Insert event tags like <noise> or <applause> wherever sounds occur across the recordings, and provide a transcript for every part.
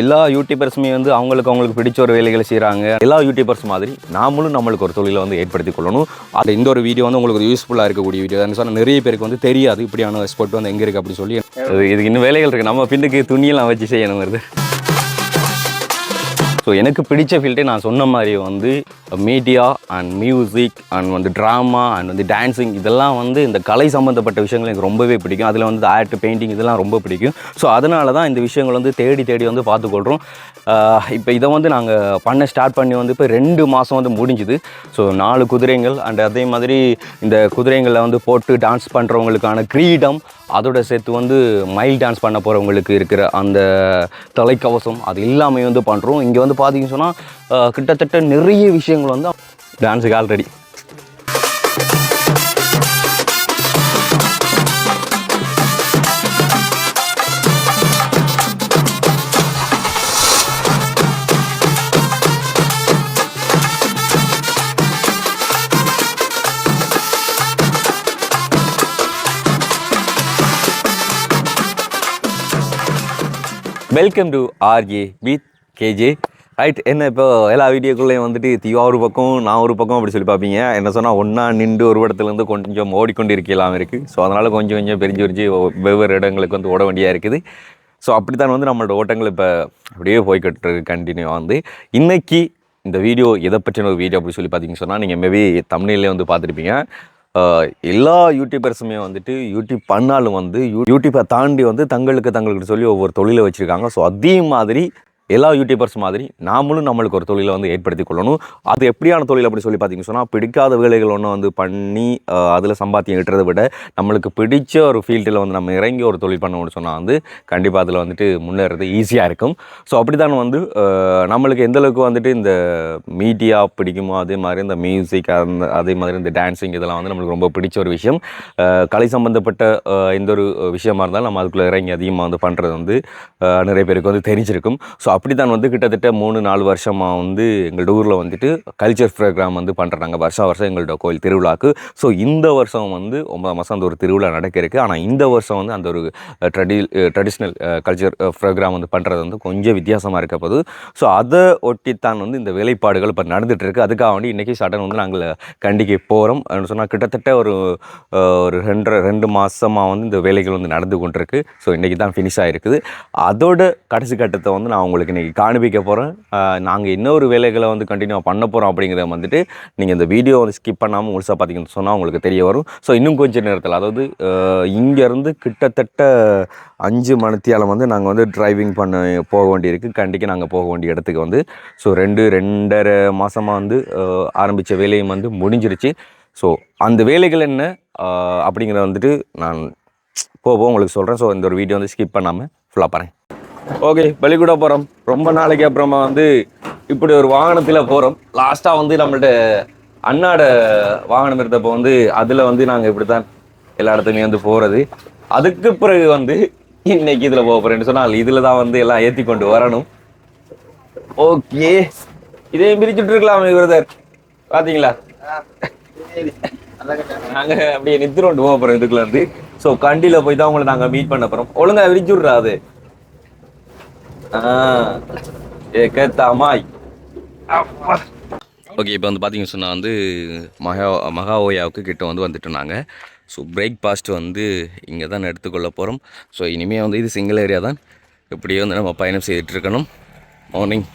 எல்லா யூடியூபர்ஸுமே வந்து அவங்களுக்கு அவங்களுக்கு பிடிச்ச ஒரு வேலைகளை செய்கிறாங்க எல்லா யூடியூபர்ஸ் மாதிரி நாமளும் நம்மளுக்கு ஒரு தொழிலை வந்து ஏற்படுத்தி கொள்ளணும். அது இந்த ஒரு வீடியோ வந்து உங்களுக்கு யூஸ்ஃபுல்லாக இருக்கக்கூடிய வீடியோ தான் சொன்னால் நிறைய பேருக்கு வந்து தெரியாது இப்படியான ஸ்பாட் வந்து எங்கே இருக்குது அப்படின்னு சொல்லி. இது- இதுக்கு இன்னும் வேலைகள் இருக்குது நம்ம பின்னுக்கு துணியெல்லாம் வச்சு செய்யணும் வருது. ஸோ எனக்கு பிடிச்ச ஃபீல்டே நான் சொன்ன மாதிரி வந்து மீடியா அண்ட் மியூசிக் அண்ட் வந்து ட்ராமா அண்ட் வந்து டான்ஸிங் இதெல்லாம் வந்து இந்த கலை சம்மந்தப்பட்ட விஷயங்கள் எனக்கு ரொம்பவே பிடிக்கும். அதில் வந்து ஆர்ட் பெயிண்டிங் இதெல்லாம் ரொம்ப பிடிக்கும். ஸோ அதனால தான் இந்த விஷயங்கள் வந்து தேடி தேடி வந்து பார்த்துக்கொள்கிறோம் இப்போ இதை வந்து நாங்கள் பண்ண ஸ்டார்ட் பண்ணி வந்து இப்போ ரெண்டு மாதம் வந்து முடிஞ்சுது. ஸோ நாலு குதிரைகள் அண்ட் அதே மாதிரி இந்த குதிரைங்களை வந்து போட்டு டான்ஸ் பண்ணுறவங்களுக்கான கிரீடம் அதோட சேர்த்து வந்து மைல் டான்ஸ் பண்ண போகிறவங்களுக்கு இருக்கிற அந்த தலைக்கவசம் அது எல்லாமே வந்து பண்ணுறோம் இங்கே வந்து பார்த்தீங்கன்னு சொன்னால் கிட்டத்தட்ட நிறைய விஷயங்கள் வந்து டான்ஸுக்கு already welcome to RJ with KJ right என்ன இப்போ எல்லா வீடியோக்குள்ளேயும் வந்துட்டு தீவா ஒரு பக்கம் நான் ஒரு பக்கம் அப்படி சொல்லி பார்ப்பீங்க. என்ன சொன்னால் ஒன்றா நின்று ஒரு இடத்துலேருந்து கொஞ்சம் ஓடிக்கொண்டு இருக்கலாம் இருக்குது ஸோ அதனால் கொஞ்சம் கொஞ்சம் பிரிஞ்சு பிரிஞ்சு வெவ்வேறு இடங்களுக்கு வந்து ஓட வேண்டியாக இருக்குது. ஸோ அப்படித்தான் வந்து நம்மளோட ஓட்டங்கள் இப்போ அப்படியே போய்கிட்டு கண்டினியூ வந்து. இன்றைக்கி இந்த வீடியோ எதை பற்றின ஒரு வீடியோ அப்படி சொல்லி பார்த்தீங்கன்னு சொன்னால் நீங்கள் மேபி தமிழ்லேயே வந்து பார்த்துருப்பீங்க. எல்லா யூடியூபர்ஸுமே வந்துட்டு யூடியூப் பண்ணாலும் வந்து யூ யூடியூப்பை தாண்டி வந்து தங்களுக்கு தங்களுக்கு சொல்லி ஒவ்வொரு தொழிலை வச்சுருக்காங்க. ஸோ அதே மாதிரி எல்லா யூடியூபர்ஸ் மாதிரி நாமளும் நம்மளுக்கு ஒரு தொழிலை வந்து ஏற்படுத்தி கொள்ளணும். அது எப்படியான தொழில் அப்படி சொல்லி பார்த்தீங்க சொன்னால் பிடிக்காத வேலைகள் ஒன்று வந்து பண்ணி அதில் சம்பாத்தியம் ஈட்டுறதை விட நம்மளுக்கு பிடிச்ச ஒரு ஃபீல்டில் வந்து நம்ம இறங்கி ஒரு தொழில் பண்ணணும்னு சொன்னால் வந்து கண்டிப்பாக அதில் வந்துட்டு முன்னேறது ஈஸியாக இருக்கும். ஸோ அப்படி தான் வந்து நம்மளுக்கு எந்த அளவுக்கு வந்துட்டு இந்த மீடியா பிடிக்குமோ அதே மாதிரி இந்த மியூசிக் அந்த அதே மாதிரி இந்த டான்ஸிங் இதெல்லாம் வந்து நம்மளுக்கு ரொம்ப பிடிச்ச ஒரு விஷயம். கலை சம்மந்தப்பட்ட எந்த ஒரு விஷயமா இருந்தாலும் நம்ம அதுக்குள்ளே இறங்கி அதிகமாக வந்து பண்ணுறது வந்து நிறைய பேருக்கு வந்து தெரிஞ்சிருக்கும். ஸோ அப்படி தான் வந்து கிட்டத்தட்ட மூணு நாலு வருஷமாக வந்து எங்களோட ஊரில் வந்துட்டு கல்ச்சர் ப்ரோக்ராம் வந்து பண்ணுறாங்க வருஷம் வருஷம் எங்களோட கோயில் திருவிழாக்கு. ஸோ இந்த வருஷம் வந்து ஒன்பதாம் மாதம் அந்த ஒரு திருவிழா நடக்க ஆனால் இந்த வருஷம் வந்து அந்த ஒரு ட்ரெடி ட்ரெடிஷ்னல் கல்ச்சர் ப்ரோக்ராம் வந்து பண்ணுறது வந்து கொஞ்சம் வித்தியாசமாக இருக்க போது. ஸோ அதை ஒட்டித்தான் வந்து இந்த வேலைப்பாடுகள் இப்போ நடந்துகிட்ருக்கு அதுக்காக வேண்டி இன்றைக்கி சடன் வந்து நாங்கள் கண்டிக்கு போகிறோம் சொன்னால் கிட்டத்தட்ட ஒரு ஒரு ரெண்டரை ரெண்டு மாதமாக வந்து இந்த வேலைகள் வந்து நடந்து கொண்டிருக்கு. ஸோ இன்றைக்கி தான் ஃபினிஷ் ஆகிருக்குது அதோட கடைசி கட்டத்தை வந்து நான் உங்களுக்கு இன்றைக்கி காண்பிக்க போகிறேன் நாங்கள் இன்னொரு வேலைகளை வந்து கண்டினியூ பண்ண போகிறோம் அப்படிங்கிறத வந்துட்டு நீங்கள் இந்த வீடியோ வந்து ஸ்கிப் பண்ணாமல் முழுசாக பார்த்தீங்கன்னு சொன்னால் உங்களுக்கு தெரிய வரும். ஸோ இன்னும் கொஞ்சம் நேரத்தில் அதாவது இங்கேருந்து கிட்டத்தட்ட அஞ்சு மணித்தியாலம் வந்து நாங்கள் வந்து டிரைவிங் பண்ண போக வேண்டியிருக்கு. கண்டிக்கு நாங்கள் போக வேண்டிய இடத்துக்கு வந்து ஸோ ரெண்டு ரெண்டரை மாதமாக வந்து ஆரம்பித்த வேலையும் வந்து முடிஞ்சிருச்சு. ஸோ அந்த வேலைகள் என்ன? அப்படிங்கிறத வந்துட்டு நான் போக உங்களுக்கு சொல்கிறேன் ஸோ இந்த ஒரு வீடியோ வந்து ஸ்கிப் பண்ணாமல் ஃபுல்லாக பாருங்கள் ஓகே பலிகூட போகிறோம் ரொம்ப நாளைக்கு அப்புறமா வந்து இப்படி ஒரு வாகனத்தில் போகிறோம் லாஸ்ட்டாக வந்து நம்மள்ட்ட அண்ணாட வாகனம் இருந்தப்போ வந்து அதில் வந்து நாங்கள் இப்படி தான் எல்லா இடத்துலையும் வந்து போகிறது அதுக்கு பிறகு வந்து இன்னைக்கு இதில் போக போகிறேன்னு சொன்னால் இதில் தான் வந்து எல்லாம் ஏற்றி கொண்டு வரணும். ஓகே. இதையும் பிரிச்சுட்டு இருக்கலாமே பிரதர் பார்த்தீங்களா நாங்க அப்படியே நித்திரோண்டு போக போறோம் இதுக்குள்ள இருந்து. ஸோ கண்டியில் போய் தான் உங்களை நாங்க மீட் பண்ண போறோம். ஒழுங்கா விரிச்சு விட்றா அது. ஏக்கத்தாமாய் ஓகே இப்போ வந்து பார்த்தீங்கன்னு சொன்னால் வந்து மகா மகாஓயாவுக்கு கிட்ட வந்து வந்துட்டோம் நாங்கள் ஸோ பிரேக்ஃபாஸ்ட் வந்து இங்கே தான் எடுத்துக்கொள்ள போகிறோம் ஸோ இனிமேல் வந்து இது சிங்கிள் ஏரியா தான். இப்படியே வந்து நம்ம பயணம் செய்துட்டு இருக்கணும். மார்னிங்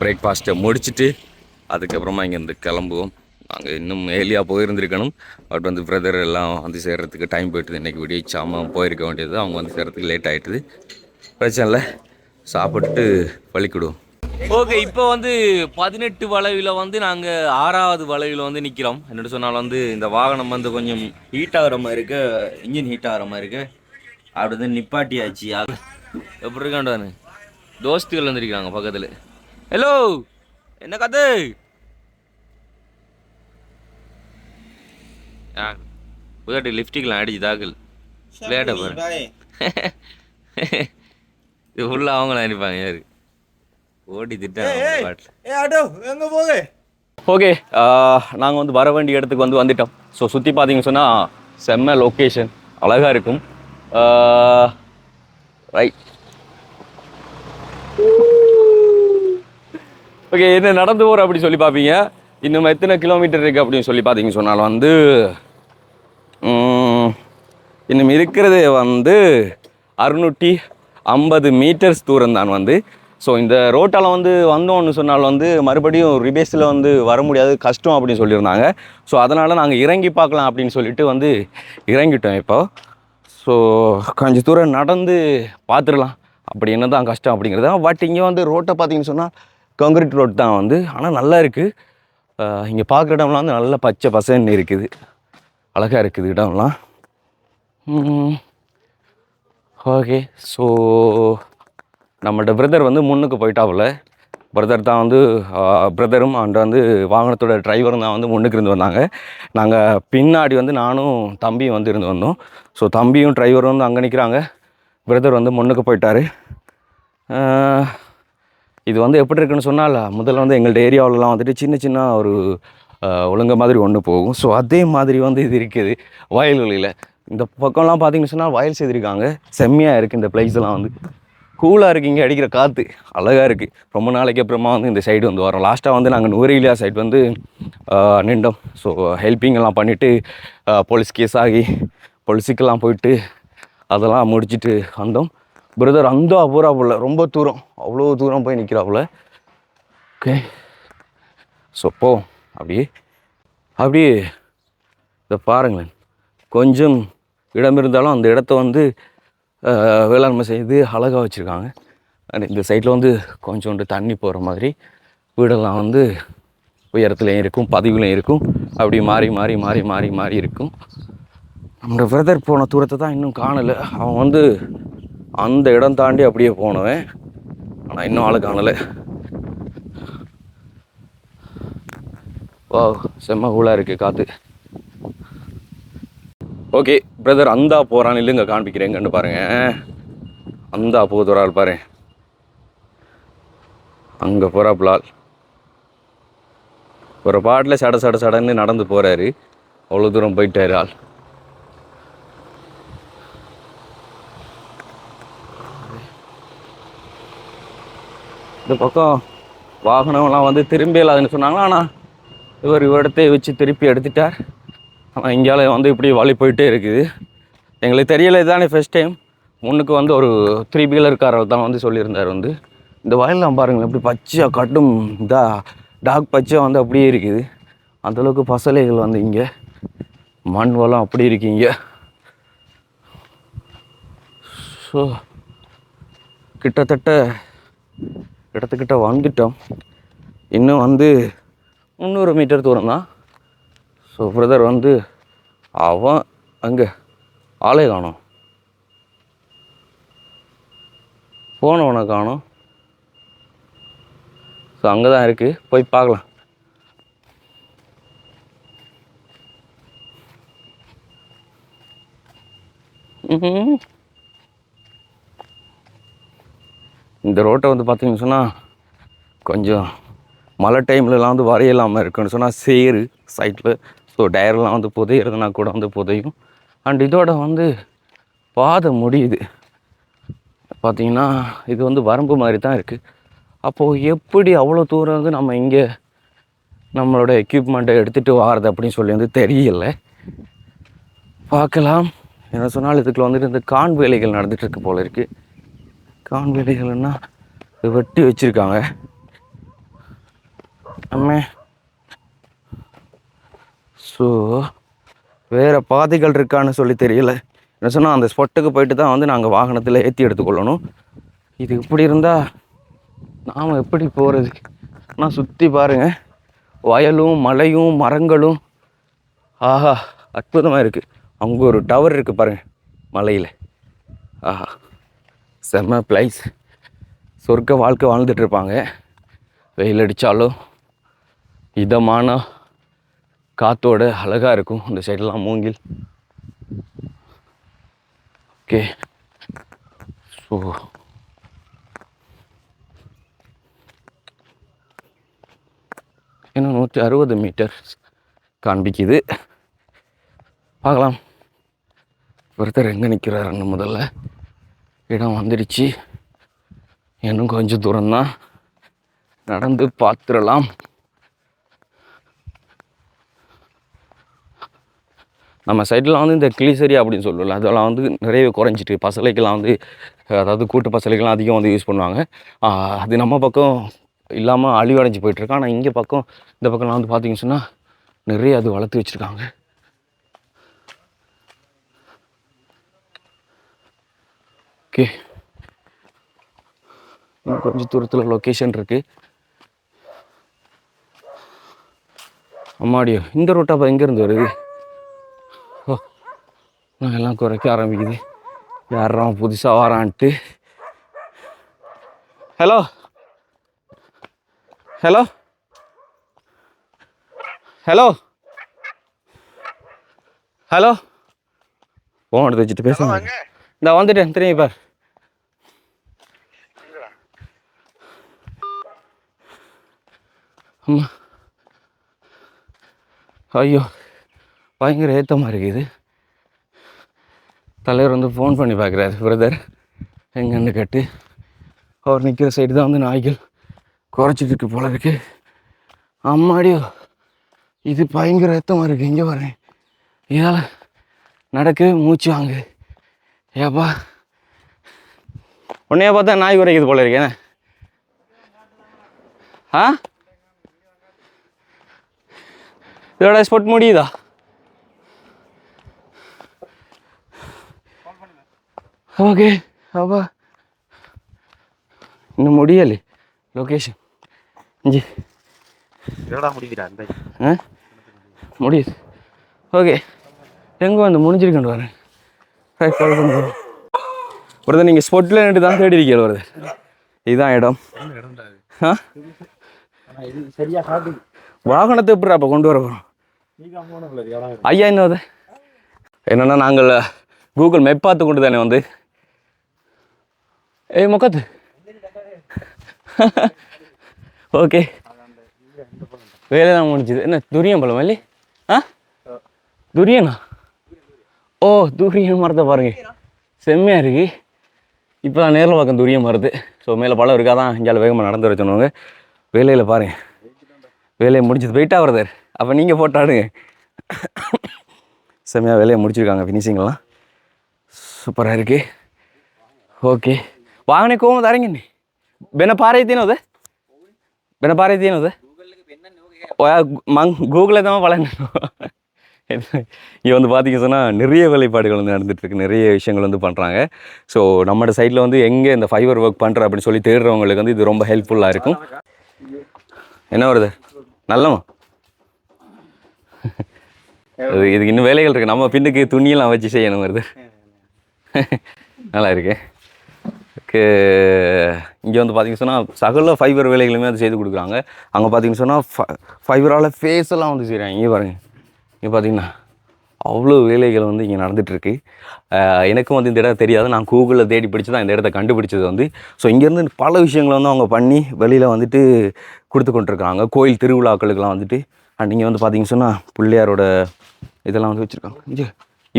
பிரேக்ஃபாஸ்ட்டை முடிச்சுட்டு அதுக்கப்புறமா இங்கேருந்து கிளம்புவோம். நாங்கள் இன்னும் ஏர்லியாக போயிருந்திருக்கணும். பட் வந்து பிரதர் எல்லாம் வந்து சேர்கிறதுக்கு டைம் போயிட்டுது. இன்றைக்கி விடியச்சாமல் போயிருக்க வேண்டியது. அவங்க வந்து சேர்கிறதுக்கு லேட் ஆகிட்டுது பிரச்சனை இல்லை. சாப்பிட்டு பழிக்கிடுவோம் ஓகே இப்போ வந்து பதினெட்டு வளைவில் வந்து நாங்கள் ஆறாவது வளைவில் வந்து நிற்கிறோம் என்னட்டு சொன்னால் வந்து இந்த வாகனம் வந்து கொஞ்சம் ஹீட் ஆகிற மாதிரி இருக்கு. இன்ஜின் ஹீட் ஆகிற மாதிரி இருக்கு. அப்படி வந்து நிப்பாட்டியாச்சு அது எப்படி இருக்காண்டானு தோஸ்துகள் வந்துருக்காங்க பக்கத்தில். ஹலோ என்ன கதை? ஆ புதாட்டி லிஃப்டிக்கெலாம் அடிச்சு தாக்கல் விளையாட பாரு <laughs> இது ஃபுல்லாக அவங்கள நினைப்பாங்க யாரு? ஓடி திட்டாங்க ஏ ஆட்டோ எங்க போகுது? ஓகே நாங்கள் வந்து வர வேண்டிய இடத்துக்கு வந்து வந்துட்டோம். ஸோ சுற்றி பார்த்தீங்கன்னு சொன்னால் செம்ம லொக்கேஷன் அழகாக இருக்கும். ரைட் ஓகே என்ன நடந்து போகிற அப்படி சொல்லி பார்ப்பீங்க இன்னும் எத்தனை கிலோமீட்டர் இருக்குது அப்படின்னு சொல்லி பார்த்தீங்க சொன்னால் வந்து இன்னும் இருக்கிறது வந்து அறுநூற்றி ஐம்பது மீட்டர்ஸ் தூரம் தான் வந்து. ஸோ இந்த ரோட்டால் வந்து வந்தோம்னு சொன்னால் வந்து மறுபடியும் ரிபேஸில் வந்து வர முடியாது. கஷ்டம் அப்படின்னு சொல்லியிருந்தாங்க. ஸோ அதனால் நாங்கள் இறங்கி பார்க்கலாம் அப்படின்னு சொல்லிட்டு வந்து இறங்கிட்டோம் இப்போ. ஸோ கொஞ்சம் தூரம் நடந்து பார்த்துடலாம். அப்படி என்ன தான் கஷ்டம் அப்படிங்கிறது? பட் இங்கே வந்து ரோட்டை பார்த்தீங்கன்னு சொன்னால் காங்கிரீட் ரோட் தான் வந்து. ஆனால் நல்லா இருக்குது இங்கே பார்க்குற இடம்லாம் வந்து நல்ல பச்சை பசன்னு இருக்குது. அழகாக இருக்குது இடம்லாம். ஓகே. ஸோ நம்மள்ட்ட பிரதர் வந்து முன்னுக்கு போயிட்டாப்புல. பிரதர் தான் வந்து பிரதரும் அண்ட் வந்து வாகனத்தோட டிரைவரும் தான் வந்து முன்னுக்கு இருந்து வந்தாங்க. நாங்கள் பின்னாடி வந்து நானும் தம்பியும் வந்து இருந்து வந்தோம். ஸோ தம்பியும் டிரைவரும் வந்து அங்கே நிற்கிறாங்க பிரதர் வந்து முன்னுக்கு போயிட்டார். இது வந்து எப்படி இருக்குன்னு சொன்னால் முதல்ல வந்து எங்கள்கிட்ட ஏரியாவிலலாம் வந்துட்டு சின்ன சின்ன ஒரு ஒழுங்க மாதிரி ஒன்று போகும். ஸோ அதே மாதிரி வந்து இது இருக்குது வயல்வெளியில். இந்த பக்கம்லாம் பார்த்தீங்கன்னு சொன்னால் வயல் செய்திருக்காங்க செம்மையாக இருக்குது இந்த பிளேஸ்லாம் வந்து. கூலாக இருக்குது இங்கே அடிக்கிற காற்று அழகாக இருக்குது ரொம்ப நாளைக்கு அப்புறமா வந்து இந்த சைடு வந்து வரோம். லாஸ்ட்டாக வந்து நாங்கள் நூரேலியா சைடு வந்து நின்றோம். ஸோ ஹெல்ப்பிங்கெல்லாம் பண்ணிவிட்டு போலீஸ் கேஸ் ஆகி பொலிசிக்கெல்லாம் போயிட்டு அதெல்லாம் முடிச்சுட்டு வந்தோம். பிரதர் அந்த அபூராப்புல ரொம்ப தூரம். அவ்வளோ தூரம் போய் நிற்கிறாப்புல ஓகே ஸோ போ. அப்படியே அப்படியே இதை பாருங்களேன். கொஞ்சம் இடம் இருந்தாலும் அந்த இடத்த வந்து வேளாண்மை செய்து அழகாக வச்சுருக்காங்க. அண்ட் இந்த சைட்டில் வந்து கொஞ்சோண்டு தண்ணி போகிற மாதிரி வீடெல்லாம் வந்து உயரத்துலையும் இருக்கும் பதிவுலையும் இருக்கும். அப்படி மாறி மாறி மாறி மாறி மாறி இருக்கும். நம்ம பிரதர் போன தூரத்தை தான் இன்னும் காணலை. அவன் வந்து அந்த இடம் தாண்டி அப்படியே போனவன். ஆனால் இன்னும் ஆளை காணலை. வா செம்ம கூலாக இருக்குது காற்று ஓகே பிரதர் அந்தா போகிறான் இல்லைங்க காண்பிக்கிறேங்கன்னு பாருங்க. அந்தா போகுது ஆள் பாரு. அங்கே போகிறாப்புலால் ஒரு பாட்டில் சட சட சடன்னு நடந்து போகிறாரு அவ்வளோ தூரம் போயிட்டாரு ஆள். இந்த பக்கம் வாகனம்லாம் வந்து திரும்பி இல்லாதுன்னு சொன்னாங்களா ஆனால் இவர் இவரிடத்தை வச்சு திருப்பி எடுத்துட்டார். ஆனால் இங்கால வந்து இப்படி வழி போயிட்டே இருக்குது. எங்களுக்கு தெரியல இதுதானே ஃபஸ்ட் டைம் முன்னுக்கு வந்து ஒரு த்ரீ வீலர்காரர் தான் வந்து சொல்லியிருந்தார் வந்து. இந்த வயல்லாம் பாருங்களேன் இப்படி பச்சையாக கட்டும் இதாக டாக் பச்சையாக வந்து அப்படியே இருக்குது. அந்தளவுக்கு பசலைகள் வந்து இங்கே. மண் வளம் அப்படி இருக்கீங்க ஸோ கிட்டத்தட்ட கிட்டத்தட்ட வந்துட்டோம். இன்னும் வந்து முந்நூறு மீட்டர் தூரம் தான். ஸோ பிரதர் வந்து அவன் அங்கே ஆளே காணும். போனவனை காணோம். ஸோ அங்கே தான் இருக்குது போய் பார்க்கலாம். இந்த ரோட்டை வந்து பார்த்தீங்கன்னு சொன்னால் கொஞ்சம் மழை டைம்லலாம் வந்து வரையலாமல் இருக்குன்னு சொன்னால் சேரு சைட்டில் ஸோ டயர்லாம் வந்து புதையிறதுனா கூட வந்து புதையும். அண்ட் இதோட வந்து பாதை முடியுது பார்த்தீங்கன்னா இது வந்து வரம்பு மாதிரி தான் இருக்குது அப்போது எப்படி அவ்வளோ தூரம் வந்து நம்ம இங்கே நம்மளோட எக்யூப்மெண்ட்டை எடுத்துகிட்டு வாரது அப்படின்னு சொல்லி வந்து தெரியல. பார்க்கலாம். என்ன சொன்னால் இதுக்குள்ள வந்துட்டு இந்த கான் வேலைகள் நடந்துகிட்ருக்கு போல இருக்குது கான் வேலைகள்னால் வெட்டி வச்சுருக்காங்க. நம்ம ஸோ வேறு பாதைகள் இருக்கான்னு சொல்லி தெரியல. என்ன சொன்னால் அந்த ஸ்பாட்டுக்கு போயிட்டு தான் வந்து நாங்கள் வாகனத்தில் ஏற்றி எடுத்துக்கொள்ளணும். இது இப்படி இருந்தால் நாம் எப்படி போகிறது ஆனால் சுற்றி பாருங்கள் வயலும் மலையும் மரங்களும். ஆஹா அற்புதமாக இருக்குது அங்கே ஒரு டவர் இருக்குது பாருங்கள் மலையில். ஆஹா செம்ம பிளைஸ் சொர்க்க வாழ்க்கை வாழ்ந்துட்டுருப்பாங்க வெயில் அடித்தாலும் இதமான காத்தோட அழகாக இருக்கும். இந்த சைடெல்லாம் மூங்கில். ஓகே. ஸோ இன்னும் நூற்றி அறுபது மீட்டர் காண்பிக்குது. பார்க்கலாம். ஒருத்தர் எங்கே நிற்கிறாருன்னு முதல்ல. இடம் வந்துடுச்சு. இன்னும் கொஞ்சம் தூரம்தான். நடந்து பார்த்துடலாம். நம்ம சைடெலாம் வந்து இந்த கிளிசரி அப்படின்னு சொல்லல அதெல்லாம் வந்து நிறையவே குறைஞ்சிட்டு பசலைக்கெல்லாம் வந்து அதாவது கூட்டு பசலைக்கெல்லாம் அதிகம் வந்து யூஸ் பண்ணுவாங்க. அது நம்ம பக்கம் இல்லாமல் அழிவடைஞ்சு போயிட்டுருக்கு. ஆனால் இங்கே பக்கம் இந்த பக்கம்லாம் வந்து பார்த்திங்கன்னு சொன்னால் நிறைய அது வளர்த்து வச்சுருக்காங்க. ஓகே. இன்னும் கொஞ்சம் தூரத்தில் லொக்கேஷன் இருக்குது அம்மாடியோ இந்த ரோட்டா அப்போ எங்கேருந்து வருது? நான் எல்லாம் குறைக்க ஆரம்பிக்குது. யாரும் புதுசாக வரான்ட்டு. Hello? Hello? Hello? Hello? Phone எடுத்து வச்சுட்டு பேசுங்க இந்த வந்துட்டேன் தெரியும் பார். அம்மா. ஐயோ பயங்கர ஏத்தமாக இருக்குது. தலைவர் வந்து ஃபோன் பண்ணி பார்க்குறாரு பிரதர் எங்கன்னு கேட்டு. அவர் நிற்கிற சைடு தான் வந்து நாய்கள் குறைச்சிட்டு இருக்கு போல இருக்கு. அம்மாடியோ இது பயங்கர ரத்தமாக இருக்குது இங்கே வரேன் இதால் நடக்கவே மூச்சு வாங்க. ஏப்பா? உன்னைய பார்த்தா நாய் உரைக்குது போல இருக்கேன் ஆ? இதோட ஸ்பாட் முடியுதா? ஓகே அப்பா இன்னும் முடியலை லொக்கேஷன் இஞ்சி என்னடா முடிக்கிறா இந்த ஆ முடியுது ஓகே எங்கே வந்து முடிஞ்சிருக்கேன் வரேன் ரைட் கால் பண்ணுறோம் பிரதர் நீங்கள் ஸ்பாட்டில் நின்று தான் தேடி இருக்கீங்க பிரதர் இதுதான் இடம் ஆ வாகனத்தை எப்படி அப்போ கொண்டு வர போகிறோம் ஐயா அது என்னென்னா நாங்கள் கூகுள் மேப் பார்த்து கொண்டு தானே வந்து ஏய் முக்கத்து ஓகே. வேலை தான் முடிஞ்சுது. என்ன துரியம் பழம் இல்லை ஆ? துரியனா? ஓ துரியன் மரத்தை பாருங்க. செம்மையாக இருக்கு. இப்போ நான் நேரில் பார்க்க துரியம் மரத்து. ஸோ மேலே பழம் இருக்காதான் இங்கே வேகமாக நடந்து வர சொன்னவங்க. வேலையில் பாருங்க. வேலையை முடிஞ்சது. வெயிட்டாக வருதார் அப்போ நீங்கள் போட்டாடுங்க செம்மையாக வேலையை முடிச்சிருக்காங்க ஃபினிஷிங்லாம் சூப்பராக இருக்குது ஓகே වාහනේ கோவம் අරගන්නේ? වෙන පාරේ அது වෙන පාරේ තියෙනවද? ඔයා මං Google තමයි බලන්න. வந்து பார்த்திங்க சொன்னால் நிறைய வேலைப்பாடுகள் வந்து நடந்துகிட்ருக்கு நிறைய விஷயங்கள் வந்து பண்ணுறாங்க ஸோ நம்மளோட சைடில் வந்து எங்கே இந்த ஃபைபர் ஒர்க் பண்ணுற அப்படின்னு சொல்லி தேடுறவங்களுக்கு வந்து இது ரொம்ப ஹெல்ப்ஃபுல்லாக இருக்கும். என்ன வருது நல்லமா இது இதுக்கு இன்னும் வேலைகள் இருக்குது நம்ம பின்னுக்கு துணியெல்லாம் வச்சு செய்யணும் வருது நல்லா இருக்கேன் இங்கே வந்து பார்த்தீங்கன்னு சொன்னால் சகல ஃபைபர் வேலைகளுமே அது செய்து கொடுக்குறாங்க. அங்கே பார்த்தீங்கன்னு சொன்னால் ஃபைபரால் ஃபேஸ் எல்லாம் வந்து செய்கிறாங்க இங்கே பாருங்கள் இங்கே பார்த்தீங்கன்னா அவ்வளோ வேலைகள் வந்து இங்கே நடந்துகிட்ருக்கு எனக்கும் வந்து இந்த இடம் தெரியாது. நான் கூகுளில் தேடி பிடிச்சி தான் இந்த இடத்த கண்டுபிடிச்சது வந்து. ஸோ இங்கேருந்து பல விஷயங்களை வந்து அவங்க பண்ணி வெளியில் வந்துட்டு கொடுத்து கொண்டிருக்காங்க கோயில் திருவிழாக்களுக்கெல்லாம் வந்துட்டு. அண்ட் இங்கே வந்து பார்த்தீங்கன்னு சொன்னால் பிள்ளையாரோட இதெல்லாம் வந்து வச்சுருக்காங்க.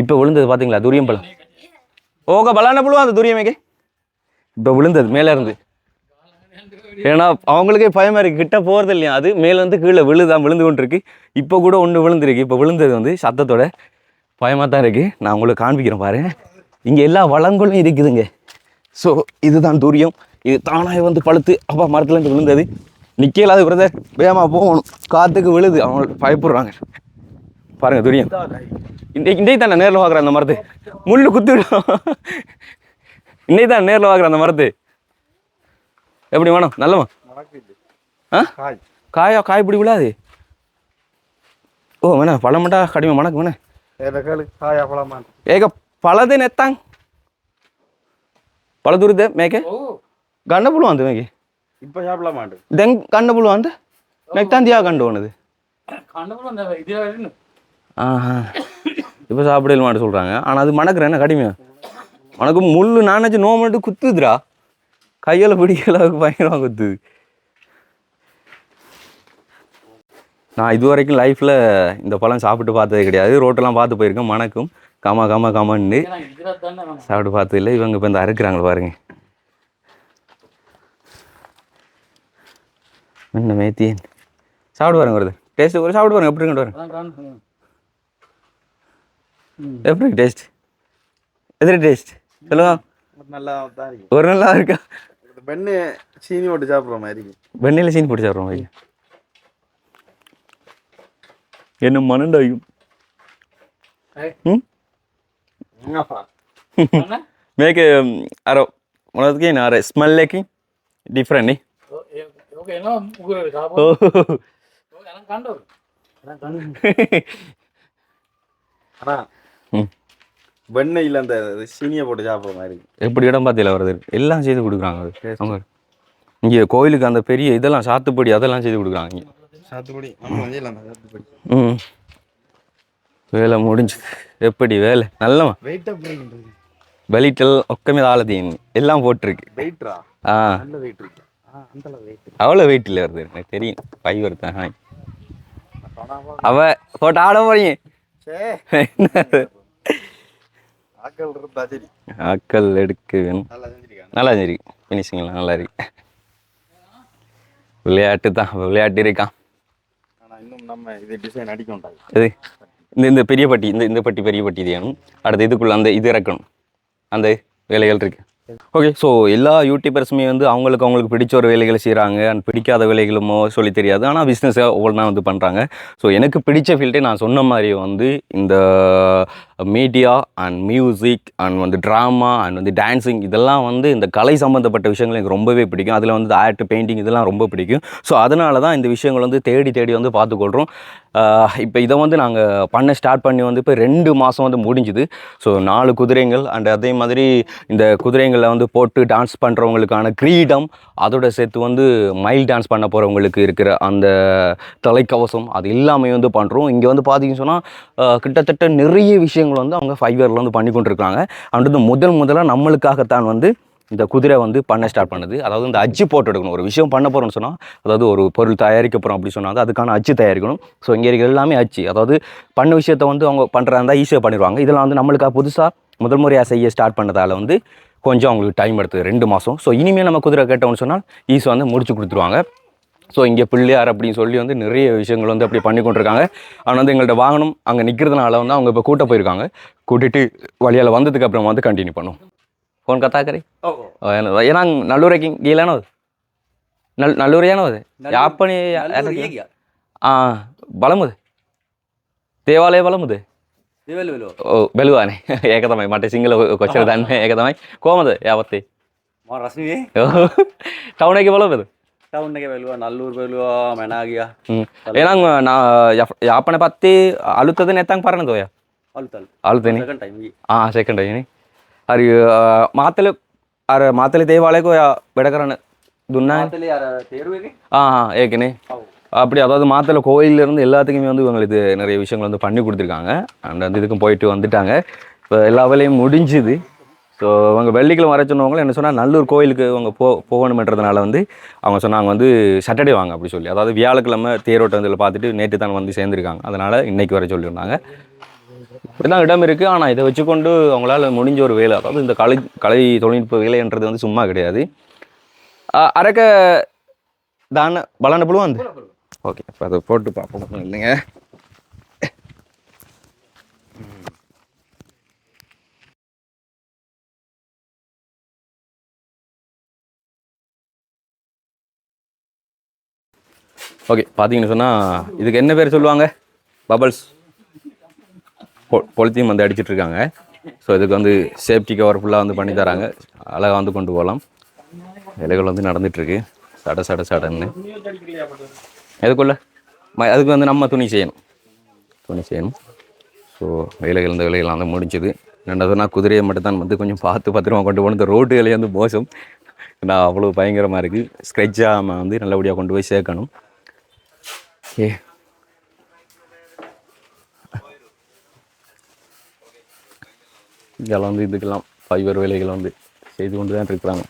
இப்போ விழுந்தது பார்த்தீங்களா துரியம் பழம் ஓகே பலான புழுவா அந்த துரியமேக்கு இப்போ விழுந்தது மேலே இருந்து. ஏன்னா அவங்களுக்கே பயமாக இருக்குது கிட்ட போகிறது இல்லையா? அது மேலேருந்து கீழே விழுதான் விழுந்து கொண்டு இருக்கு இப்போ கூட ஒன்று விழுந்திருக்கு. இப்போ விழுந்தது வந்து சத்தத்தோட பயமாக தான் இருக்குது நான் உங்களுக்கு காண்பிக்கிறேன் பாருங்க இங்கே எல்லா வளங்களும் இருக்குதுங்க. ஸோ இதுதான் துரியம். இது தானாக வந்து பழுத்து அப்பா மரத்துலேருந்து விழுந்தது. நிற்கலாது பிரதர் வேகமாக போகணும். காற்றுக்கு விழுது. அவங்க பயப்படுறாங்க. பாருங்க துரியம். இன்னைக்கு இன்னைக்கு தான் நேரில் பார்க்குறேன் அந்த மரத்து. முள்ளு குத்திடும் இன்னைக்கு தான் நேரில் பார்க்குறேன் அந்த மரத்து. எப்படி வேணும் நல்லவா ஆ? காயா காய் பிடி விடாது ஓ வேணா பழம் மட்டும் கடிமை மணக்கு வேணா காயா பழம்? ஏக பழது நெத்தாங். பழ தூரத்து மேக்கே கண்ண புழு வந்து மேக்கே இப்போ சாப்பிட மாட்டேன் தெங் கண்ண புழு வந்து? நெக்தாந்தியா கண்டு போனது? ஆஹா. இப்போ சாப்பிடல மாட்டு சொல்கிறாங்க ஆனால் அது மணக்குறேன் என்ன கடிமையாக உனக்கு முள்ளு நானாச்சும் நோ மட்டும் குத்துதுடா. கையில் அளவுக்கு பயங்கரமாக குத்துது. நான் இது வரைக்கும் லைஃப்பில் இந்த பழம் சாப்பிட்டு பார்த்தது கிடையாது. ரோட்டெல்லாம் பார்த்து போயிருக்கேன் மணக்கும். காமா காமா காமான்னு. சாப்பிட்டு பார்த்தது இல்லை இவங்க இப்போ இந்த அறுக்குறாங்க பாருங்க. என்ன மேத்தியன்? சாப்பிட்டு பாருங்க வருது டேஸ்ட் ஒரு சாப்பிட்டு பாருங்க எப்படி இருக்கு பாருங்க. எப்படி டேஸ்ட் எதிரி டேஸ்ட் சொல்லுங்க ஒரு நல்லா இருக்கா. பெண்ணு சீனி போட்டு சாப்பிட்ற மாதிரி பெண்ணில சீனி போட்டு சாப்பிட்ற மாதிரி. என்ன மனண்டாயும் මේක අර මොනදගේ නාර ස්මල් එකින් ඩිෆරන්නේ අ வெண்ணெயில் அந்த சீனியை போட்டு சாப்பிட்ற மாதிரி எப்படி இடம் பார்த்தியில வருது? எல்லாம் செய்து கொடுக்குறாங்க அது அவங்க. இங்கே கோயிலுக்கு அந்த பெரிய இதெல்லாம் சாத்துப்படி அதெல்லாம் செய்து கொடுக்குறாங்க இங்கே. சாத்துப்படி? சாத்துப்படி. ம். வேலை முடிஞ்சு எப்படி வேலை? நல்லமா வெயிட்டாக போயிட்டு வெளிட்டல் ஒக்கமே ஆளதீன் எல்லாம் போட்டிருக்கு. வெயிட்ரா ஆ. நல்ல வெயிட் இருக்கு. அந்த வெயிட் அவ்வளோ வெயிட்டில் வருது. எனக்கு தெரியும். ஃபைவர் தான். அவ போட்டு ஆட போறீங்க? ஆக்கள் எடுக்க வேணும் நல்லா இருக்கு. ஃபினிஷிங்லாம் நல்லா இருக்கு. விளையாட்டு தான். விளையாட்டு இருக்கான் இன்னும் நம்ம இது டிசைன் அடிக்கண்டாங்க இது? இந்த இந்த பெரிய பட்டி இந்த இந்த பட்டி பெரிய பட்டி இது வேணும். அடுத்து இதுக்குள்ள அந்த இது இறக்கணும். அந்த வேலைகள் இருக்கு. ஓகே ஸோ எல்லா யூடியூபர்ஸுமே வந்து அவங்களுக்கு அவங்களுக்கு பிடிச்ச ஒரு வேலைகளை செய்கிறாங்க அண்ட் பிடிக்காத வேலைகளுமோ சொல்லி தெரியாது. ஆனால் பிஸ்னஸை ஒவ்வொன்றா வந்து பண்ணுறாங்க ஸோ எனக்கு பிடிச்ச ஃபீல்டே நான் சொன்ன மாதிரி வந்து இந்த மீடியா அண்ட் மியூசிக் அண்ட் வந்து ட்ராமா அண்ட் வந்து டான்ஸிங் இதெல்லாம் வந்து இந்த கலை சம்மந்தப்பட்ட விஷயங்கள் எனக்கு ரொம்பவே பிடிக்கும். அதில் வந்து ஆர்ட் பெயிண்டிங் இதெல்லாம் ரொம்ப பிடிக்கும். ஸோ அதனால தான் இந்த விஷயங்கள் வந்து தேடி தேடி வந்து பார்த்துக்கொள்கிறோம் இப்போ இதை வந்து நாங்கள் பண்ண ஸ்டார்ட் பண்ணி வந்து இப்போ ரெண்டு மாதம் வந்து முடிஞ்சுது. ஸோ நாலு குதிரைங்கள் அண்ட் அதே மாதிரி இந்த குதிரைங்களை வந்து போட்டு டான்ஸ் பண்ணுறவங்களுக்கான கிரீடம் அதோட சேர்த்து வந்து மைல் டான்ஸ் பண்ண போகிறவங்களுக்கு இருக்கிற அந்த தலைக்கவசம் அது எல்லாமே வந்து பண்ணுறோம் இங்கே வந்து பார்த்தீங்கன்னு சொன்னால் கிட்டத்தட்ட நிறைய விஷயங்கள் வந்து அவங்க ஃபைவ் இயரில் வந்து பண்ணி கொண்டிருக்காங்க அண்ட் வந்து முதல் முதலாக நம்மளுக்காகத்தான் வந்து இந்த குதிரை வந்து பண்ண ஸ்டார்ட் பண்ணுது. அதாவது இந்த அச்சு போட்டு எடுக்கணும். ஒரு விஷயம் பண்ண போகிறோம்னு சொன்னால் அதாவது ஒரு பொருள் தயாரிக்க போகிறோம் அப்படி சொன்னாங்க. அதுக்கான அச்சு தயாரிக்கணும். ஸோ இங்கே இருக்கிற எல்லாமே அச்சு. அதாவது பண்ண விஷயத்த வந்து அவங்க பண்ணுறதா இருந்தால் ஈஸியாக பண்ணிடுவாங்க. இதெல்லாம் வந்து நம்மளுக்காக புதுசாக முதல் முறையாக செய்ய ஸ்டார்ட் பண்ணதால் வந்து கொஞ்சம் அவங்களுக்கு டைம் எடுத்தது. ரெண்டு மாதம் ஸோ இனிமேல் நம்ம குதிரை கேட்டோம்னு சொன்னால் ஈஸியாக வந்து முடிச்சு கொடுத்துருவாங்க. ஸோ இங்கே பிள்ளையார் அப்படின்னு சொல்லி வந்து நிறைய விஷயங்கள் வந்து அப்படி பண்ணி கொண்டிருக்காங்க. ஆனால் வந்து எங்கள்கிட்ட வாகனம் அங்கே நிற்கிறதுனால வந்து அவங்க இப்போ கூட்ட போயிருக்காங்க. கூட்டிகிட்டு வழியால் வந்ததுக்கு அப்புறம் வந்து கண்டினியூ பண்ணுவோம் કોણ કથા કરી એના નલ્લુરે ગયેલાનો నల్లూరేనా అది యాపని బలముది దేవాలయ బలముది బెలుగు అని ఏకదమై మట్టి సింగిల్ వచ్చిన దాన్ని ఏకదమై కోమది యావత్తి ಟೌನಾಗೆ ಬಲೋದು ಟೌನಾಗೆ ಬೆಲುವ ನಲ್ಲೂರು ಬೆಲುವ ಮೆಣಾಗಿಯ ಏನಂಗ ನಾ ಯಾಪಣೆ ಪತ್ತಿ ಅಲುತ್ತದೆ ನೆತ್ತಂಗೆ ಪರನದೋಯ ಅಲುತ್ತಲು ಅಲುತ್ತೇನೆ ಹಾಂ ಸೆಕೆಂಡ್ ಅಯ್ಯನಿ அரு මාතල අර මාතල දේවාලයකෝ ඔයා වැඩ කරන්න දුන්නා ஏற்கனவே அப்படி அதாவது மாத்தலை இருந்து எல்லாத்துக்குமே வந்து இவங்களுக்கு நிறைய விஷயங்கள் வந்து பண்ணி கொடுத்துருக்காங்க அண்ட் அந்த இதுக்கும் போயிட்டு வந்துட்டாங்க இப்போ எல்லா வேலையும் முடிஞ்சுது ஸோ அவங்க வெள்ளிக்கிழமை வர சொன்னவங்களும் என்ன சொன்னால் நல்லூர் கோயிலுக்கு அவங்க போ போகணுமென்றதுனால வந்து அவங்க சொன்னாங்க வந்து சட்டர்டே வாங்க அப்படி சொல்லி அதாவது வியாழக்கிழமை தேரோட்டம் இதில் பார்த்துட்டு நேற்று தான் வந்து சேர்ந்துருக்காங்க அதனால் இன்றைக்கி வர சொல்லியிருந்தாங்க இப்படிதான் இடம் இருக்குது ஆனால் இதை வச்சுக்கொண்டு அவங்களால முடிஞ்ச ஒரு வேலை. அதாவது இந்த கலை கலை தொழில்நுட்ப வேலைன்றது வந்து சும்மா கிடையாது. அரக்க தான பலான புழு வந்து. ஓகே இப்போ அதை போட்டு பார்ப்போம். இல்லைங்க. ஓகே பார்த்தீங்கன்னு சொன்னால் இதுக்கு என்ன பேர் சொல்லுவாங்க? பபல்ஸ் பொலித்தீன் வந்து அடிச்சிட்ருக்காங்க. ஸோ இதுக்கு வந்து சேஃப்டி கவர் ஃபுல்லாக வந்து பண்ணி தராங்க. அழகாக வந்து கொண்டு போகலாம். வேலைகள் வந்து நடந்துகிட்ருக்கு சட சட சடன்னு. எதுக்குள்ள? ம- அதுக்கு வந்து நம்ம துணி செய்யணும். துணி செய்யணும். ஸோ வேலைகள் இந்த வேலைகள் வந்து முடிஞ்சது. ரெண்டாவதுனா குதிரையை மட்டும்தான் வந்து கொஞ்சம் பார்த்து பத்திரமா கொண்டு போகணும். இந்த ரோட்டு வேலையை வந்து மோசம். நான் அவ்வளோ பயங்கரமாக இருக்குது ஸ்க்ரெட்சாக வந்து நல்லபடியாக கொண்டு போய் சேர்க்கணும். ஓகே இதெல்லாம் வந்து இதுக்கெல்லாம் ஃபைபர் வேலைகள் வந்து செய்து கொண்டு தான் இருக்கிறாங்க.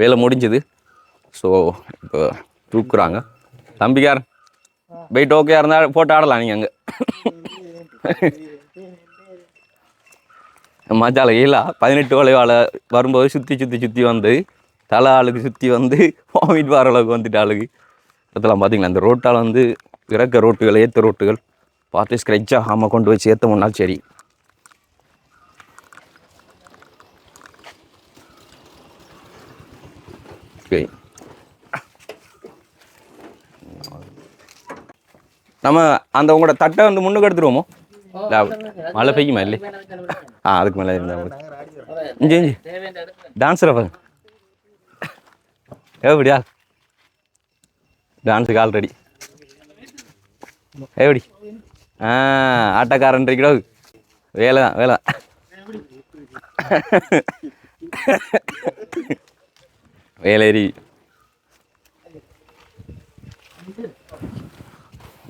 வேலை முடிஞ்சது. ஸோ இப்போ தூக்குறாங்க. தம்பிக்கார் வெயிட் ஓகே இருந்தால் போட்டு ஆடலாம் நீங்கள் அங்கே. மஜால இல்லா பதினெட்டு வளைவால் வரும்போது சுற்றி சுற்றி சுற்றி வந்து தலை ஆளுக்கு சுற்றி வந்து வாமிட் வர அளவுக்கு வந்துட்டு ஆளுக்கு. அதெல்லாம் பார்த்தீங்களா அந்த ரோட்டால் வந்து இறக்க ரோட்டுகள் ஏற்ற ரோட்டுகள் பார்த்து ஸ்க்ரெச் ஆகாமல் கொண்டு வச்சு ஏற்ற சரி சரி நம்ம அந்த உங்களோட தட்டை வந்து முன்னுக்கு எடுத்துருவோமோ? மழை பெய்யுமா இல்லை? ஆ அதுக்கு மேலே இருந்தால் இஞ்சி இஞ்சி. டான்ஸரை பாருங்க. எப்படியா டான்ஸுக்கு ஆல்ரெடி எப்படி ஆ ஆட்டக்காரன் வேலை தான் வேலை தான். வேலேரி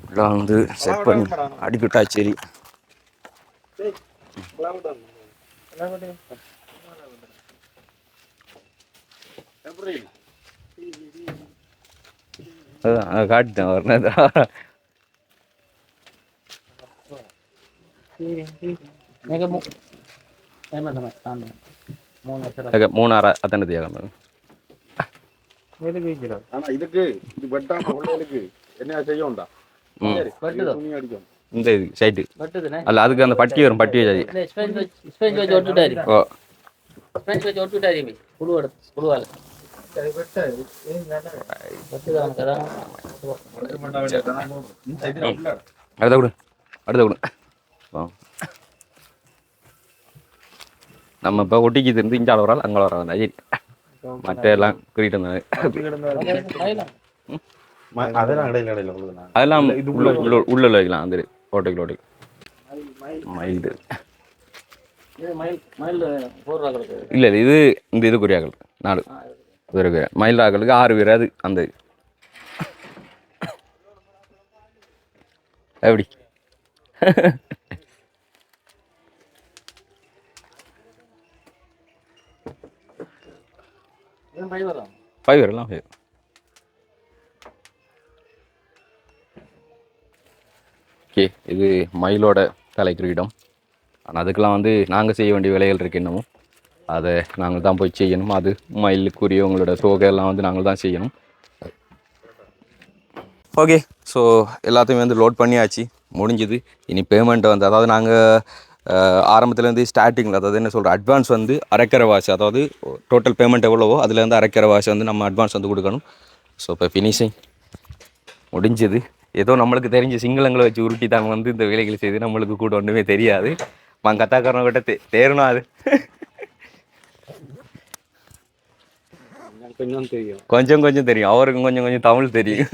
எல்லாம் வந்து செட் பண்ணி அடிக்கிட்டா சரி. அதான் வரணும் மூணாறு அத்தனை இதுக்கு இது வெட்டாம என்ன செய்யும்டா இந்த சைட்டு வெட்டுதுனே அல்ல அதுக்கு அந்த பட்டி வரும் பட்டி வச்சு ஸ்பெஞ்ச் வச்சு ஒட்டுட்டாரு ஓ ஸ்பெஞ்ச் வச்சு ஒட்டுட்டாரு மீ புழு எடுத்து புழுவால வெட்டுதான் கதா அடுத்த கொடு அடுத்த கொடு ஆ நம்ம இப்போ ஒட்டிக்கு இருந்து இங்கே ஆள் அங்கே வர வந்தா சரி மற்ற எல்லாம் குறிட்டு இருந்தாங்க ம- அதெல்லாம் உள்ள உள்ள உள்ள வைக்கலாம் அந்த ஓட்டைக்கு ஓட்டைக்கு. மயில் இல்லை இல்லை இது இந்த இது குறியாக்கள் நாலு. இருக்கு. மயில் ஆக்களுக்கு ஆறு பேர் அது அந்த. எப்படி ஃபைவ் எல்லாம் ஃபைவ் ஓகே இது மயிலோட தலை கிரீடம் ஆனால் அதுக்கெல்லாம் வந்து நாங்கள் செய்ய வேண்டிய வேலைகள் இருக்கு இன்னமும் அதை நாங்கள் தான் போய் செய்யணும். அது மயிலுக்குரியவங்களோட தோகை எல்லாம் வந்து நாங்கள் தான் செய்யணும். ஓகே ஸோ எல்லாத்தையுமே வந்து லோட் பண்ணியாச்சு. முடிஞ்சுது. இனி பேமெண்ட் வந்து அதாவது நாங்கள் ஆரம்பத்துலேருந்து ஸ்டார்டிங்கில் அதாவது என்ன சொல்கிற அட்வான்ஸ் வந்து அரைக்கிற வாசி அதாவது டோட்டல் பேமெண்ட் எவ்வளவோ அதுலேருந்து அரைக்கிற வாசி வந்து நம்ம அட்வான்ஸ் வந்து கொடுக்கணும். ஸோ இப்போ ஃபினிஷிங் முடிஞ்சது. ஏதோ நம்மளுக்கு தெரிஞ்ச சிங்களங்களை வச்சு உருட்டி தாங்க வந்து இந்த வேலைகளை செய்து நம்மளுக்கு கூட ஒன்றுமே தெரியாது. நான் கத்தாக்காரனக்கிட்ட தே தேரணும் அது. கொஞ்சம் தெரியும். கொஞ்சம் கொஞ்சம் தெரியும். அவருக்கும் கொஞ்சம் கொஞ்சம் தமிழ் தெரியும்.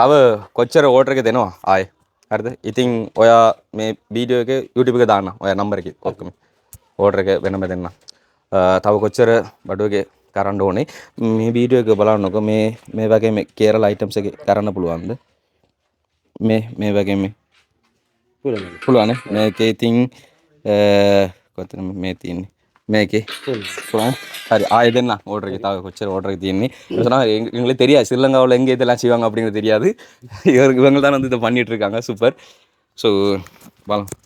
தவ கொச்சரை ஓட்டுறக்கு தினம் ஆய். හරිද? ඉතින් ඔයා මේ වීඩියෝ එක YouTube එක දාන්න. ඔය නම්බර එක ඔක්කම. ඕඩර එක වෙනම දෙන්න. තව කොච්චර බඩුවගේ කරන්න ඕනේ? මේ වීඩියෝ එක බලන්නක මේ මේ වගේ මේ කේරල අයිටම්ස් එක කරන්න පුළුවන්ද? මේ මේ වගේ මේ පුළුවන්. මේක ඉතින් කොතන මේ තියන්නේ ಮೇಕಿ ಸೊ சரி ஆ இதுன்னா ஓடுறதுக்கு தா கொச்சர் ஓடுறதுக்கு தீனி. சொன்னால் எங்க எங்களுக்கு தெரியாது. ஸ்ரீலங்காவில் எங்கே இதெல்லாம் செய்வாங்க அப்படிங்கிறது தெரியாது. இவங்க இவங்க தான் வந்து இதை பண்ணிகிட்ருக்காங்க சூப்பர். ஸோ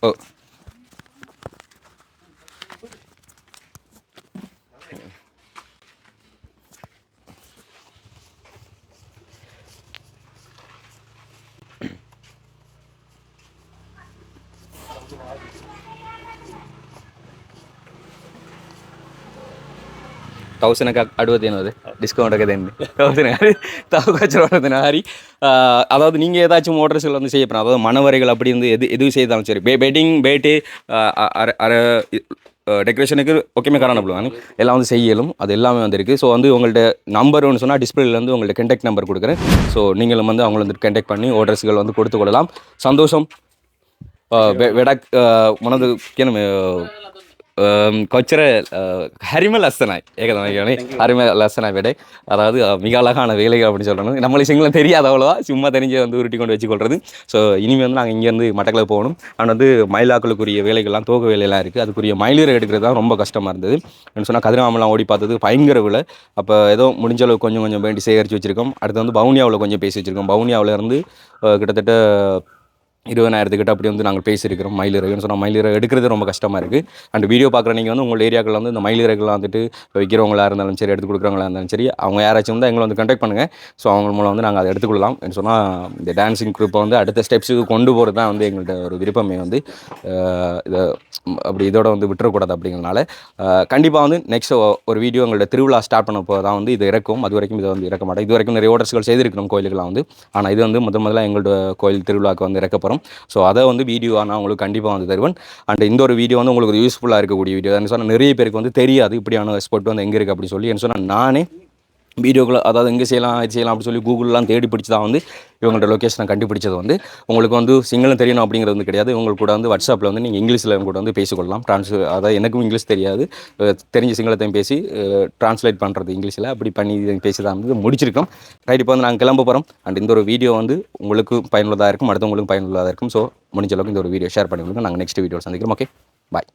ஓ ತೌಸನ್ಗೆ ಅಡುವದೇನು ಅದು டிஸ்கவுண்ட் கதைன்னு தௌசண்ட் தவக்காச்சு வர்றதுனா மாதிரி அதாவது நீங்கள் ஏதாச்சும் ஓட்டர்ஸில் வந்து செய்யப்படும் அதாவது மனவரைகள் அப்படி வந்து எது எதுவும் செய்தாலும் சரி பே பெட்டிங் பேட்டு அரை டெக்கரேஷனுக்கு ஓகேமே பண்ணுவாங்க எல்லாம் வந்து செய்யலும் அது எல்லாமே வந்திருக்கு ஸோ வந்து உங்கள்கிட்ட நம்பர் ஒன்று சொன்னால் டிஸ்பிளேல உங்கள்கிட்ட கண்டெக்ட் நம்பர் கொடுக்குறேன் ஸோ நீங்களும் வந்து அவங்கள வந்து கண்டெக்ட் பண்ணி ஓர்டர்ஸ்கள் வந்து கொடுத்து கொள்ளலாம். சந்தோஷம். விட மனது கொச்சர ஹரிமல் அசனாய் ஏகதமைக்கானே ஹரிமல் அசனாய் பேட்டை அதாவது மிக அழகான வேலைகள் அப்படின்னு சொல்லணும் நம்மளுக்கு சிங்களம் தெரியாது அவ்வளோவா சும்மா தெரிஞ்சு வந்து உருட்டி கொண்டு வச்சுக்கொள்றது ஸோ இனிமேல் வந்து நாங்கள் இங்கேருந்து மட்டக்கில் போகணும் ஆனால் வந்து மயிலாக்களுக்குரிய வேலைகள்லாம் தோக வேலையெல்லாம் இருக்குது அதுக்குரிய மயிலீரை எடுக்கிறது தான் ரொம்ப கஷ்டமாக இருந்தது என்ன சொன்னால் கதிராமலாம் ஓடி பார்த்தது பயங்கர விலை அப்போ ஏதோ முடிஞ்ச அளவு கொஞ்சம் கொஞ்சம் வேண்டி சேகரித்து வச்சுருக்கோம் அடுத்து வந்து பவுனியாவில் கொஞ்சம் பேசி வச்சுருக்கோம் பவுனியாவில் இருந்து கிட்டத்தட்ட இருபதாயிரத்துக்கிட்ட அப்படி வந்து நாங்கள் பேசியிருக்கிறோம் மயிலிறகுன்னு சொன்னால் மயிலிறகு எடுக்கிறது ரொம்ப கஷ்டமாக இருக்குது அண்ட் வீடியோ பார்க்குற நீங்கள் வந்து உங்கள் ஏரியாக்களில் வந்து இந்த மயிலிறகுலாம் வந்துட்டு விற்கிறவங்களா இருந்தாலும் சரி எடுத்து கொடுக்குறவங்களா இருந்தாலும் சரி அவங்க யாராச்சும் வந்து எங்களை வந்து கண்டெக்ட் பண்ணுங்கள் ஸோ அவங்க மூலம் வந்து நாங்கள் அதை எடுத்துக்கொள்ளலாம் சொன்னால் இந்த டான்ஸிங் குரூப்பை வந்து அடுத்த ஸ்டெப்ஸுக்கு கொண்டு போகிறது தான் வந்து எங்கள்கிட்ட ஒரு விருப்பமே வந்து இதை அப்படி இதோட வந்து விட்டுறக்கூடாது அப்படிங்கிறனால கண்டிப்பாக வந்து நெக்ஸ்ட் ஒரு வீடியோ எங்களோட திருவிழா ஸ்டார்ட் பண்ண போது தான் வந்து இது இறக்கும். அது வரைக்கும் இதை வந்து இறக்க மாட்டோம். இது வரைக்கும் நிறைய ஆர்டர்ஸ்கள் செய்திருக்கணும் கோயிலுக்குலாம் வந்து. ஆனால் இது வந்து முதல் முதல்ல எங்களோட கோயில் திருவிழாவுக்கு வந்து இறக்க போகிறோம் ஸோ அதை வந்து வீடியோ நான் உங்களுக்கு கண்டிப்பாக வந்து தருவேன். அண்ட் இந்த ஒரு வீடியோ வந்து உங்களுக்கு யூஸ்ஃபுல்லாக இருக்கக்கூடிய வீடியோ என்ன சொன்னால் நிறைய பேருக்கு வந்து தெரியாது இப்படியான ஸ்பாட் வந்து எங்கே இருக்குது அப்படின்னு சொல்லி. என்ன சொன்னால் நானே வீடியோக்குள்ள அதாவது எங்கே செய்யலாம் இது செய்யலாம் அப்படின்னு சொல்லி கூகுள்லாம் தேடி பிடிச்சி தான் வந்து இவங்கள்ட்ட லொக்கேஷனை கண்டுபிடிச்சது வந்து. உங்களுக்கு வந்து சிங்களம் தெரியணும் அப்படிங்கிறது வந்து கிடையாது. உங்களுக்கு கூட வந்து வாட்ஸ்அப்பில் வந்து நீங்கள் இங்கிலீஷில் கூட வந்து பேசிக்கொள்ளலாம். ட்ரான்ஸ் அதாவது எனக்கும் இங்கிலீஷ் தெரியாது. தெரிஞ்ச சிங்களத்தையும் பேசி ட்ரான்ஸ்லேட் பண்ணுறது இங்கிலீஷில். அப்படி பண்ணி பேசி தான் வந்து முடிச்சிருக்கோம். ரைட் இப்போ வந்து நாங்கள் கிளம்ப போகிறோம் அண்ட் இந்த ஒரு வீடியோ வந்து உங்களுக்கு பயனுள்ளதாக இருக்கும். அடுத்தவங்களுக்கும் பயனுள்ளதாக இருக்கும். ஸோ முடிஞ்ச அளவுக்கு இந்த ஒரு வீடியோ ஷேர் பண்ணி கொடுங்க நாங்கள் நெக்ஸ்ட் வீடியோ சந்திக்கிறோம். Okay bye